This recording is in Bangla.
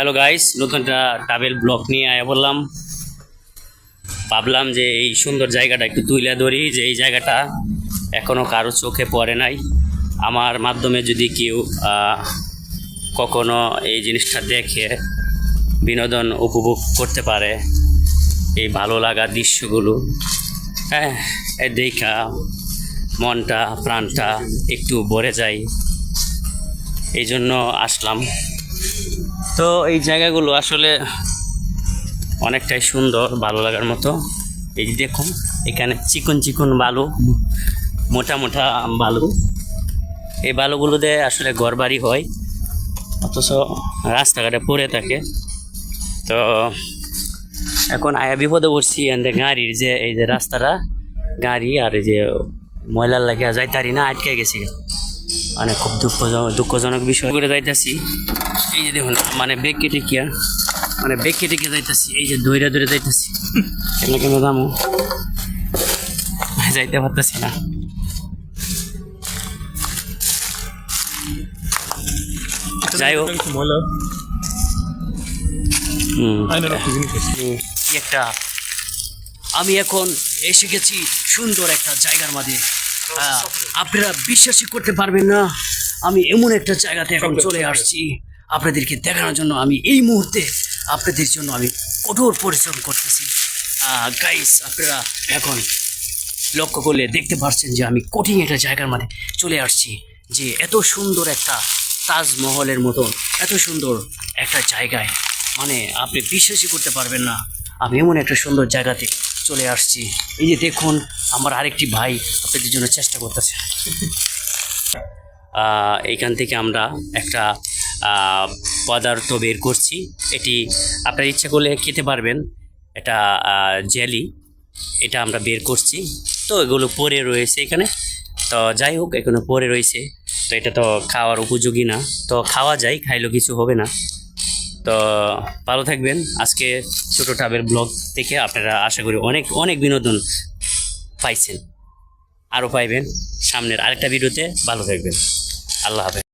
হ্যালো গাইস নতুন একটা ট্রাভেল ব্লগ নিয়ে আয়া বললাম ভাবলাম যে এই সুন্দর জায়গাটা একটু তুলে ধরি, যে এই জায়গাটা এখনও কারও চোখে পড়ে নাই। আমার মাধ্যমে যদি কেউ কখনো এই জিনিসটা দেখে, বিনোদন উপভোগ করতে পারে, এই ভালো লাগা দৃশ্যগুলো হ্যাঁ দেখা মনটা, প্রাণটা একটু ভরে যায়। এই জন্য আসলাম। তো এই জায়গাগুলো আসলে অনেকটাই সুন্দর, ভালো লাগার মতো। এই যে দেখুন, এখানে চিকন চিকন বালু, মোটা মোটা বালু। এই বালুগুলোতে আসলে ঘর বাড়ি হয়, অথচ রাস্তাঘাটে পড়ে থাকে। তো এখন আয়া বিপদে পড়ছি, এখানে গাড়ির যে এই যে রাস্তাটা, গাড়ি আর এই যে ময়লার লাগে যাইতারি না, আটকে গেছি। মানে খুব দুঃখজনক দুঃখজনক বিষয়। করে যাইতাছি। এই যে দেখুন মানে বেগ কেটে কিয়া মানে বেগ কেটে কে যাইতাছি। এই যে দৌড়ে দৌড়ে যাইতাছি। কেন কেন দামু যাইতে পারতেছি না। যাই হোক। একটা আমি এখন এসে গেছি সুন্দর একটা জায়গার মাঝে। আপনারা বিশ্বাসই করতে পারবেন না। আমি এমন একটা জায়গাতে এখন চলে আসছি। আপনাদেরকে দেখানোর জন্য আমি এই মুহূর্তে আপনাদের জন্য আমি কঠোর পরিশ্রম করতেছি। গাইস আপনারা এখন লক্ষ্য করলে দেখতে পাচ্ছেন যে আমি কঠিন একটা জায়গার মাঝে চলে আসছি যে এত সুন্দর একটা তাজমহলের মতন এত সুন্দর একটা জায়গায়। মানে আপনি বিশ্বাসই করতে পারবেন না। আমি এমন একটা সুন্দর জায়গাতে চলে আসছি। এই যে দেখুন আমার আরেকটি ভাই আপনাদের জন্য চেষ্টা করতেছে। আহ, এইখান থেকে আমরা একটা পদার্থ বের করছি। এটি আপনার ইচ্ছা করলে খেতে পারবেন। এটা জেলি। এটা আমরা বের করছি। তো এগুলো পরে রয়েছে এখানে। তো যাই হোক এখানে পরে রয়েছে। তো এটা তো খাওয়ার উপযোগী না। তো খাওয়া যায় খাইলেও কিছু হবে না। তো ভালো থাকবেন। আজকে ছোটো টাবের ব্লগ থেকে আপনারা আশা করি অনেক অনেক বিনোদন পাইছেন। আরও পাইবেন সামনের আরেকটা ভিডিওতে। ভালো থাকবেন। আল্লাহ হাফেজ।